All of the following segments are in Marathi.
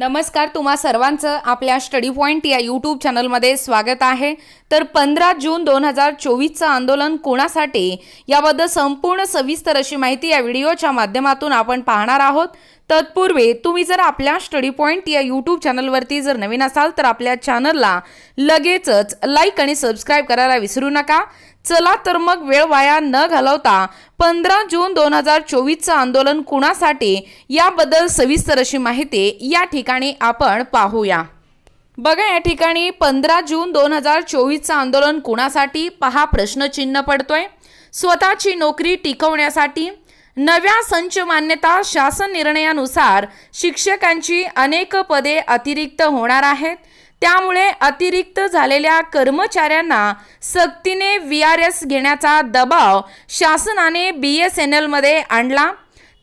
नमस्कार तुम्हा सर्वांचं आपल्या स्टडी पॉईंट या यूट्यूब चॅनलमध्ये स्वागत आहे. तर पंधरा जून दोन हजार चोवीसचं आंदोलन कोणासाठी? याबद्दल संपूर्ण सविस्तर अशी माहिती या व्हिडिओच्या माध्यमातून आपण पाहणार आहोत. तत्पूर्वी तुम्ही जर आपल्या स्टडी पॉईंट या यूट्यूब चॅनलवरती जर नवीन असाल तर आपल्या चॅनलला लगेचच लाईक आणि सबस्क्राईब करायला विसरू नका. चला तर मग वेळ वाया न घालवता पंधरा जून दोन हजार चोवीसचं आंदोलन कुणासाठी याबद्दल सविस्तर अशी माहिती या ठिकाणी आपण पाहूया. बघा या ठिकाणी पंधरा जून दोन हजार चोवीसचं आंदोलन कुणासाठी? पहा प्रश्नचिन्ह पडतोय. स्वतःची नोकरी टिकवण्यासाठी नव्या संच मान्यता शासन निर्णयानुसार शिक्षकांची अनेक पदे अतिरिक्त होणार आहेत. त्यामुळे अतिरिक्त झालेल्या कर्मचाऱ्यांना सक्तीने व्ही आर एस घेण्याचा दबाव शासनाने बी एस एन एलमध्ये आणला.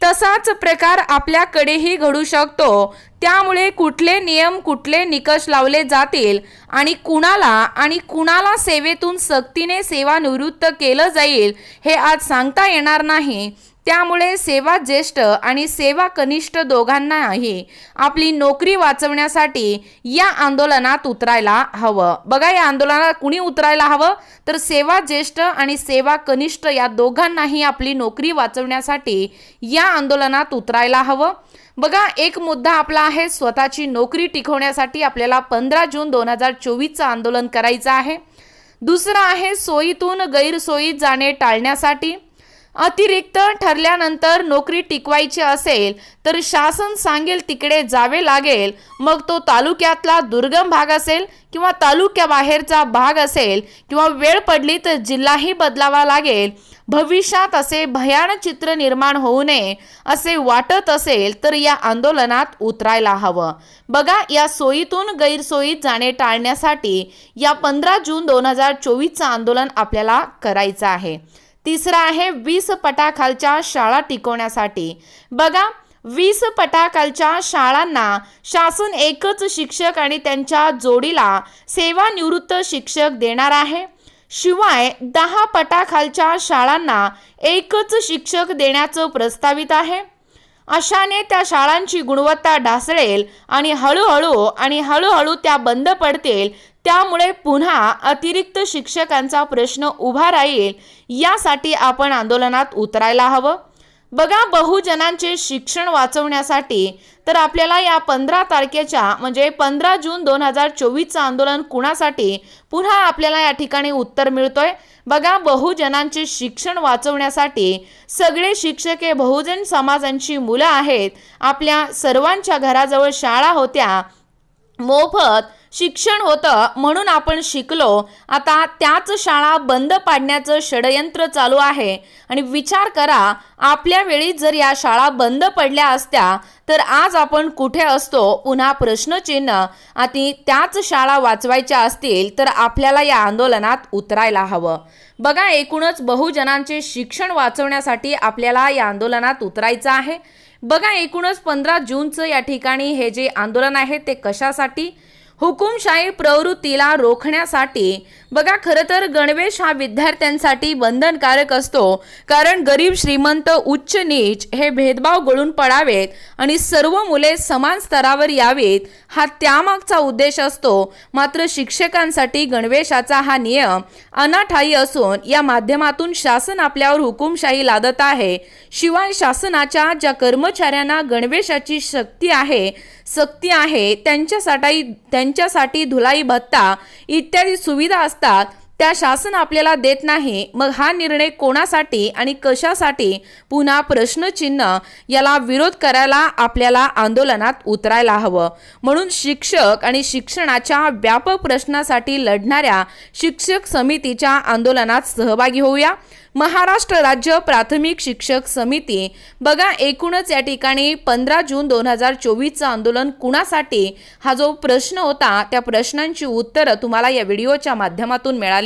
तसाच प्रकार आपल्याकडेही घडू शकतो. त्यामुळे कुठले नियम कुठले निकष लावले जातील आणि कुणाला आणि कुणाला सेवेतून सक्तीने सेवानिवृत्त केलं जाईल हे आज सांगता येणार नाही. त्यामुळे सेवा ज्येष्ठ आणि सेवा कनिष्ठ दोघांनाही आपली नोकरी वाचवण्यासाठी या आंदोलनात उतरायला हवं. बघा या आंदोलनात कुणी उतरायला हवं? तर सेवा ज्येष्ठ आणि सेवा कनिष्ठ या दोघांनाही आपली नोकरी वाचवण्यासाठी या आंदोलनात उतरायला हवं. बघा एक मुद्दा आपला आहे स्वतःची नोकरी टिकवण्यासाठी आपल्याला पंधरा जून दोन हजार चोवीसचं आंदोलन करायचं आहे. दुसरं आहे सोयीतून गैरसोयीत जाणे टाळण्यासाठी. अतिरिक्त ठरल्यानंतर नोकरी टिकवायची असेल तर शासन सांगेल तिकडे जावे लागेल. मग तो तालुक्यातला दुर्गम भाग असेल किंवा तालुक्याबाहेरचा भाग असेल किंवा वेळ पडली तर जिल्हाही बदलावा लागेल. भविष्यात असे भयानक चित्र निर्माण होऊ नये असे वाटत असेल तर या आंदोलनात उतरायला हवं. बघा या सोयीतून गैरसोयीत जाणे टाळण्यासाठी या पंधरा जून दोन हजार चोवीसचं आंदोलन आपल्याला करायचं आहे. तिसरा आहे वीस पटाखालच्या शाळा टिकवण्यासाठी. बघा वीस पटाखालच्या शाळांना शासन एकच शिक्षक आणि त्यांच्या जोडीला सेवानिवृत्त शिक्षक देणार आहे. शिवाय दहा पटाखालच्या शाळांना एकच शिक्षक देण्याचं प्रस्तावित आहे. अशाने त्या शाळांची गुणवत्ता ढासळेल आणि हळूहळू आणि हळूहळू त्या बंद पडतील त्यामुळे पुन्हा अतिरिक्त शिक्षकांचा प्रश्न उभा राहील यासाठी आपण आंदोलनात उतरायला हवं. बघा बहुजनांचे शिक्षण वाचवण्यासाठी तर आपल्याला या पंधरा तारखेच्या म्हणजे पंधरा जून दोन हजार चोवीसचं आंदोलन कुणासाठी? पुन्हा आपल्याला या ठिकाणी उत्तर मिळतोय. बघा बहुजनांचे शिक्षण वाचवण्यासाठी सगळे शिक्षक हे बहुजन समाजांची मुलं आहेत. आपल्या सर्वांच्या घराजवळ शाळा होत्या. मोफत शिक्षण होतं म्हणून आपण शिकलो. आता त्याच शाळा बंद पाडण्याचं षडयंत्र चालू आहे. आणि विचार करा आपल्या वेळी जर या शाळा बंद पडल्या असत्या तर आज आपण कुठे असतो? पुन्हा प्रश्नचिन्ह. आणि त्याच शाळा वाचवायच्या असतील तर आपल्याला या आंदोलनात उतरायला हवं. बघा एकूणच बहुजनांचे शिक्षण वाचवण्यासाठी आपल्याला या आंदोलनात उतरायचं आहे. बघा एकूणच पंधरा जूनचं या ठिकाणी हे जे आंदोलन आहे ते कशासाठी? हुकुमशाही प्रवृत्तीला रोखण्यासाठी. बघा खरं तर गणवेश हा विद्यार्थ्यांसाठी बंधनकारक असतो. कारण गरीब श्रीमंत उच्च नीच हे भेदभाव गळून पडावेत आणि सर्व मुले समान स्तरावर यावेत हा त्यामागचा उद्देश असतो. मात्र शिक्षकांसाठी गणवेशाचा हा नियम अनाठायी असून या माध्यमातून शासन आपल्यावर हुकुमशाही लादत आहे. शिवाय शासनाच्या ज्या कर्मचाऱ्यांना गणवेशाची शक्ती आहे सक्ती आहे त्यांच्यासाठी त्यांच्यासाठी धुलाई भत्ता इत्यादी सुविधा असतात. त्या शासन आपल्याला देत नाही मग हा निर्णय कोणासाठी आणि कशासाठी? पुन्हा प्रश्नचिन्ह याला विरोध करायला आपल्याला आंदोलनात उतरायला हवं. म्हणून शिक्षक आणि शिक्षणाच्या व्यापक प्रश्नासाठी लढणाऱ्या शिक्षक समितीच्या आंदोलनात सहभागी होऊया. महाराष्ट्र राज्य प्राथमिक शिक्षक समिती. बघा एकूणच या ठिकाणी पंधरा जून दोन हजार चोवीसचं आंदोलन कुणासाठी? हा जो प्रश्न होता त्या प्रश्नांची उत्तरं तुम्हाला या व्हिडिओच्या माध्यमातून मिळाली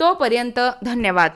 तोपर्यंत धन्यवाद.